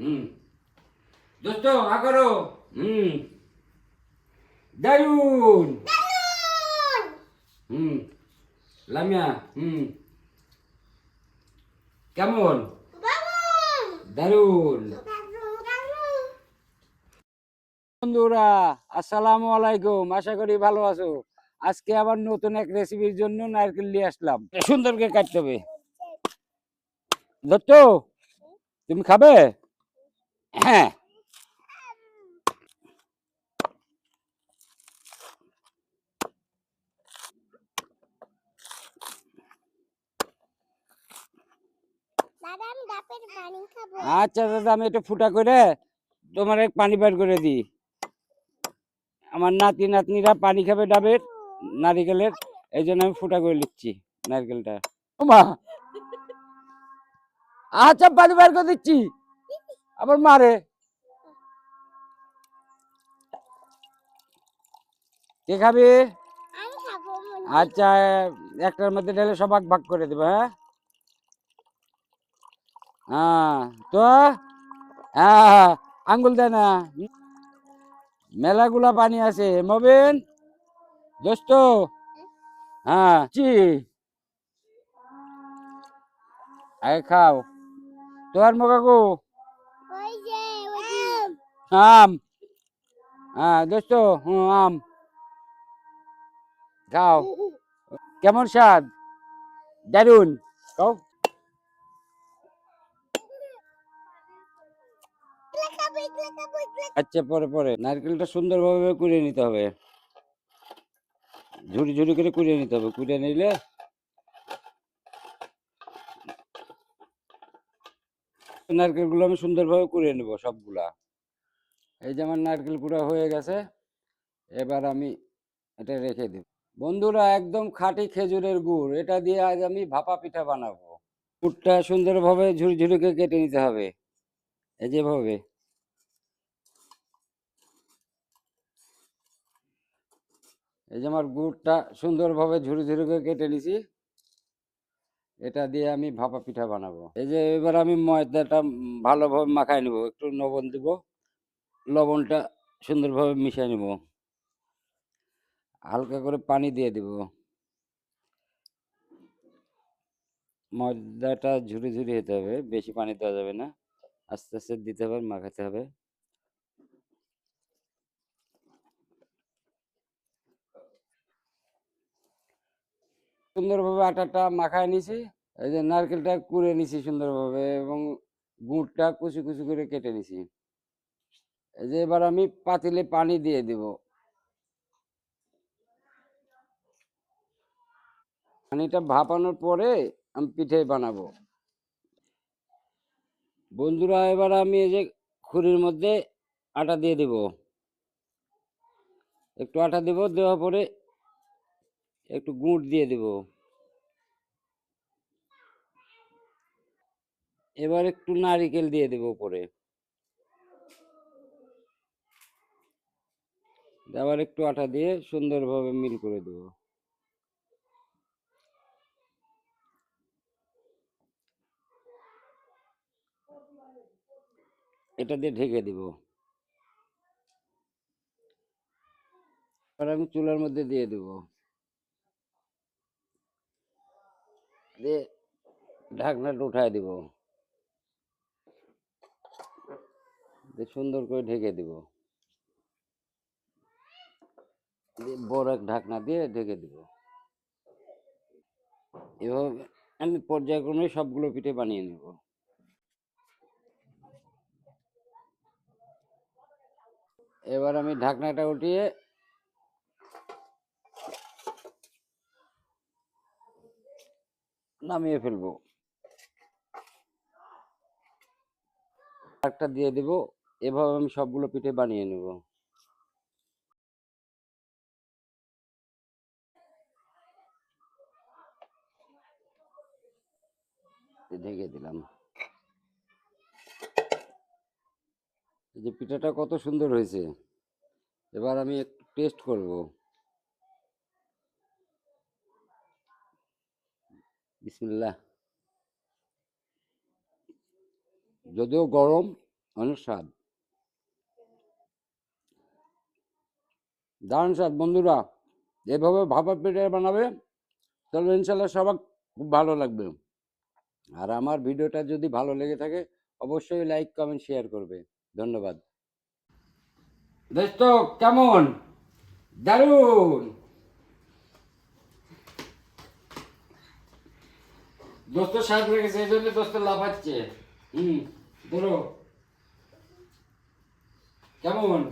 হুম। দোস্ত আ করো। হুম। দারুণ হুম। লামিয়া হুম। কেমন? দারুণ বন্ধুরা আসসালামু আলাইকুম। আশা করি ভালো আছো। আজকে আবার নতুন এক রেসিপির জন্য নারকেল নিয়ে আসলাম। সুন্দর করে কাটতে হবে। দত্ত তুমি খাবে? হ্যাঁ। আচ্ছা দাদা আমি একটু ফুটা করে তোমার এক পানি বের করে দিই। আমার নাতি নাতনিরা পানি খাবে ডাবের নারিকেলের এই জন্য আমি ফুটা করে নিচ্ছি নারকেলটা। আচ্ছা পানি বের করে দিচ্ছি। আবার মারে। কে খাবে? আচ্ছা একটার মধ্যে ঢেলে সব ভাগ ভাগ করে দেবো হ্যাঁ? হ্যাঁ তো? হ্যাঁ আঙ্গুল দেয় না। মেলাগুলা পানি আছে। মবিন? দোস্ত? হ্যাঁ চি আগে খাও। তোর যে আম। হ্যাঁ দোস্ত, হুম, আম। খাও। কেমন স্বাদ? দারুণ আচ্ছা পরে পরে। নারকেলটা সুন্দরভাবে কুড়িয়ে নিতে হবে। ঝুড়ি ঝুড়ি করে কুড়িয়ে নিতে হবে। কুড়িয়ে নিলে নারকেলগুলো আমি সুন্দরভাবে কুড়িয়ে নেব সবগুলা। এই যে আমার নারকেল কুড়া হয়ে গেছে, এবার আমি এটা রেখে দেব। বন্ধুরা, একদম খাঁটি খেজুরের গুড়, এটা দিয়ে আজ আমি ভাপা পিঠা বানাবো। গুড়টা সুন্দরভাবে ঝুড়ি কেটে নিতে হবে। এই যেভাবে এই যে আমার গুড়টা সুন্দরভাবে ঝুড়ি করে কেটে নিছি। এটা দিয়ে আমি ভাপা পিঠা বানাবো। এই যে এবার আমি ময়দাটা ভালোভাবে মাখায় নেব, একটু লবণ দিব। লবণটা সুন্দরভাবে মিশিয়ে নেব। হালকা করে পানি দিয়ে দিব। ময়দাটা ঝুরি ঝুড়ি হতে হবে, বেশি পানি দেওয়া যাবে না। আস্তে আস্তে দিতে হবে, মাখাতে হবে। সুন্দরভাবে আটাটা মাখায় নিছি, এই যে নারকেলটা কুড়ে নিছি সুন্দরভাবে এবং গুড়টা কুচি কুচি করে কেটে নিছি। যে এবার আমি পাতিলে পানি দিয়ে দিব। পানিটা ভাপানোর পরে আমি পিঠে বানাবো। বন্ধুরা, এবার আমি এই যে খুরির মধ্যে আটা দিয়ে দিব। একটু আটা দিব, দেওয়ার পরে একটু গুড় দিয়ে দিব। এবার একটু নারিকেল দিয়ে দেব উপরে। আবার একটু আটা দিয়ে সুন্দরভাবে মিল করে দেব। এটা দিয়ে ঢেকে দিব। এবার আমি চুলার মধ্যে দিয়ে দেব। দিয়ে ঢাকনাটা উঠায় দিব। সুন্দর করে ঢেকে দিব দিয়ে বড় এক ঢাকনা দিয়ে ঢেকে দিব। এভাবে আমি পর্যায়ক্রমে সবগুলো পিঠে বানিয়ে নেব। এবার আমি ঢাকনাটা উঠিয়ে নামিয়ে ফেলব। একটা দিয়ে দেব। এভাবে আমি সবগুলো পিঠে বানিয়ে নেব। ঢেকে দিলাম। এই যে পিঠাটা কত সুন্দর হয়েছে। এবার আমি একটু টেস্ট করব। বিসমিল্লাহ। যদিও গরম, অনেক স্বাদ। দারুণ স্বাদ, বন্ধুরা। এভাবে ভাপা পিঠে বানাবে, তাহলে ইনশাল্লাহ সবার খুব ভালো লাগবে। আর আমার ভিডিওটা যদি ভালো লেগে থাকে, অবশ্যই লাইক, কমেন্ট, শেয়ার করবে। ধন্যবাদ। দোস্ত, কেমন? দারুণ! দোস্ত স্বাদ লেগেছে এই জন্য দোস্ত লাফাচ্ছে। হুম, ধরো। কেমন?